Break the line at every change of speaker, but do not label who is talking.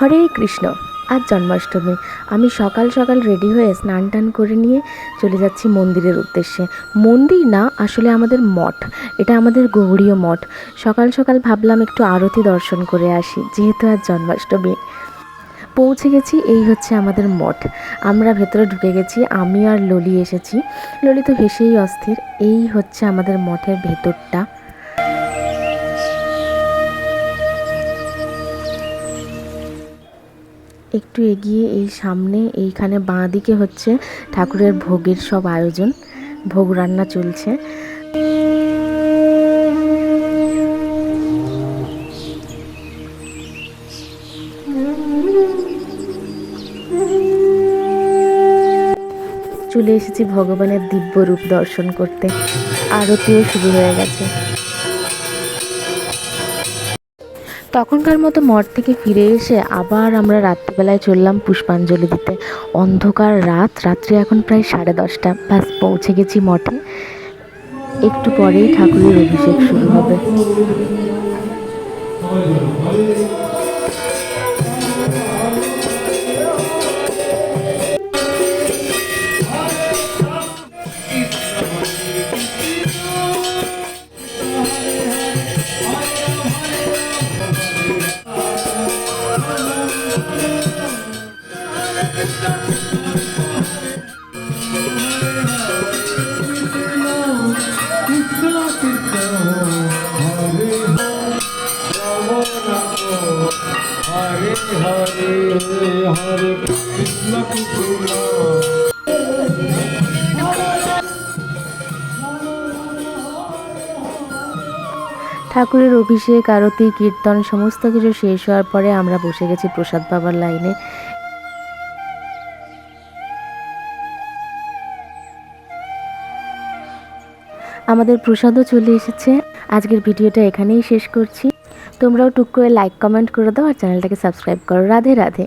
হরে কৃষ্ণ, আজ জন্মাষ্টমী। আমি সকাল সকাল রেডি হয়ে স্নান টান করে নিয়ে চলে যাচ্ছি মন্দিরের উদ্দেশ্যে। মন্দির না, আসলে আমাদের মঠ। এটা আমাদের গৌড়ীয় মঠ। সকাল সকাল ভাবলাম একটু আরতি দর্শন করে আসি, যেহেতু আজ জন্মাষ্টমী। পৌঁছে গেছি, এই হচ্ছে আমাদের মঠ। আমরা ভেতরে ঢুকে গেছি, আমি আর ললি এসেছি। ললি তো হেসেই অস্থির। এই হচ্ছে আমাদের মঠের ভেতরটা। একটু এগিয়ে এই সামনে, এইখানে বাঁ দিকে হচ্ছে ঠাকুরের ভোগের সব আয়োজন। ভোগ রান্না চলছে। চলে এসেছি ভগবানের দিব্য রূপ দর্শন করতে। আরতিও শুরু হয়ে গেছে। তখনকার মতো মঠ থেকে ফিরে এসে আবার আমরা রাত্রিবেলায় চললাম পুষ্পাঞ্জলি দিতে। অন্ধকার রাত, রাত্রি এখন প্রায় সাড়ে দশটা। ব্যাস, পৌঁছে গেছি মঠে। একটু পরেই ঠাকুরের অভিষেক শুরু হবে। ঠাকুরের অভিষেক, আরতি, কীর্তন, সমস্ত কিছু শেষ হওয়ার পরে আমরা বসে গেছি প্রসাদ পাবার লাইনে। আমাদের প্রসাদও চলে এসেছে। আজকের ভিডিওটা এখানেই শেষ করছি। তোমরাও টুক করে লাইক কমেন্ট করে দাও আর চ্যানেলটাকে সাবস্ক্রাইব করো। রাধে রাধে।